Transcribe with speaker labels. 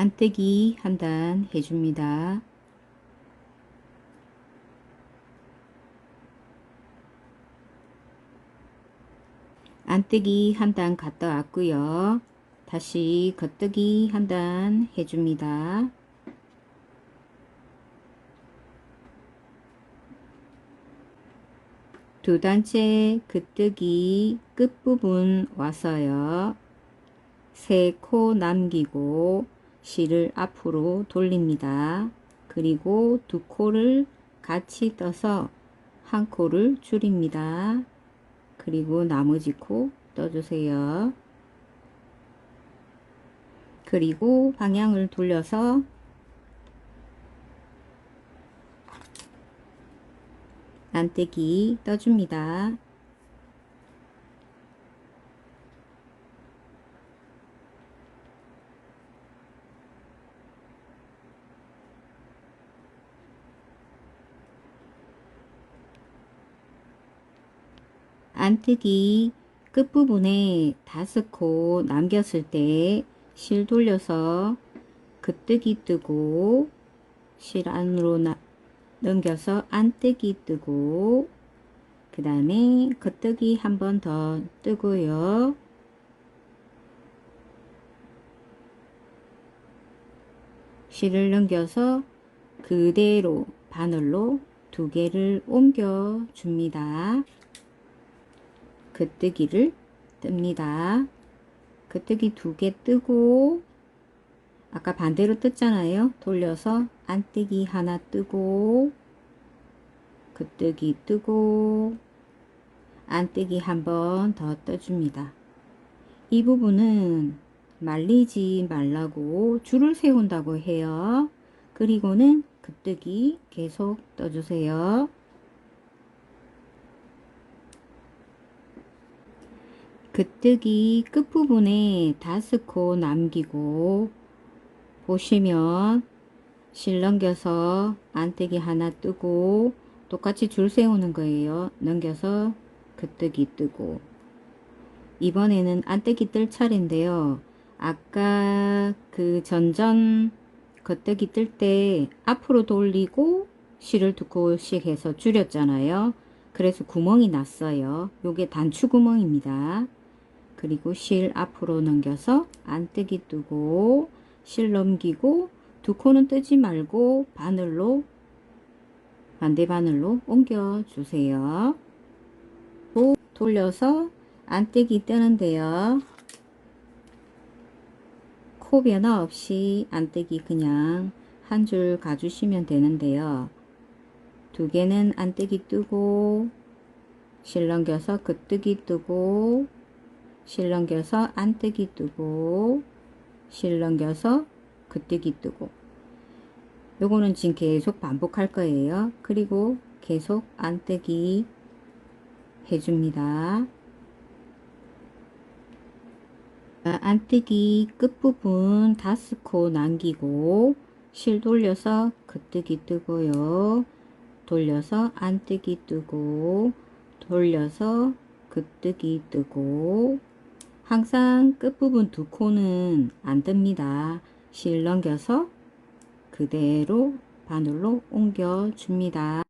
Speaker 1: 안뜨기 한단 해줍니다. 안뜨기 한 단 갔다 왔고요. 다시 겉뜨기 한 단 해줍니다. 두 단째 겉뜨기 끝부분 와서요. 세 코 남기고 실을 앞으로 돌립니다. 그리고 두 코를 같이 떠서 한 코를 줄입니다. 그리고 나머지 코 떠주세요. 그리고 방향을 돌려서 안뜨기 떠줍니다. 안뜨기 끝부분에 다섯 코 남겼을 때 실 돌려서 겉뜨기 뜨고 실 안으로 나, 넘겨서 안뜨기 뜨고 그 다음에 겉뜨기 한 번 더 뜨고요. 실을 넘겨서 그대로 바늘로 두 개를 옮겨 줍니다. 겉뜨기를 뜹니다. 겉뜨기 두 개 뜨고 아까 반대로 떴잖아요. 돌려서 안뜨기 하나 뜨고 겉뜨기 뜨고 안뜨기 한 번 더 떠줍니다. 이 부분은 말리지 말라고 줄을 세운다고 해요. 그리고는 겉뜨기 계속 떠주세요. 겉뜨기 끝부분에 다섯 코 남기고 보시면 실 넘겨서 안뜨기 하나 뜨고 똑같이 줄 세우는 거예요. 넘겨서 겉뜨기 뜨고 이번에는 안뜨기 뜰 차례인데요. 아까 그 전전 겉뜨기 뜰 때 앞으로 돌리고 실을 두 코씩 해서 줄였잖아요. 그래서 구멍이 났어요. 요게 단추 구멍입니다. 그리고 실 앞으로 넘겨서 안뜨기 뜨고 실 넘기고 두 코는 뜨지 말고 바늘로 반대 바늘로 옮겨 주세요. 또 돌려서 안뜨기 뜨는데요. 코 변화 없이 안뜨기 그냥 한 줄 가주시면 되는데요. 두 개는 안뜨기 뜨고 실 넘겨서 겉뜨기 뜨고 실 넘겨서 안뜨기 뜨고 실 넘겨서 겉뜨기 뜨고 요거는 지금 계속 반복할 거예요. 그리고 계속 안뜨기 해줍니다. 안뜨기 끝부분 다섯 코 남기고 실 돌려서 겉뜨기 뜨고요. 돌려서 안뜨기 뜨고 돌려서 겉뜨기 뜨고 항상 끝부분 두 코는 안 뜹니다. 실 넘겨서 그대로 바늘로 옮겨 줍니다.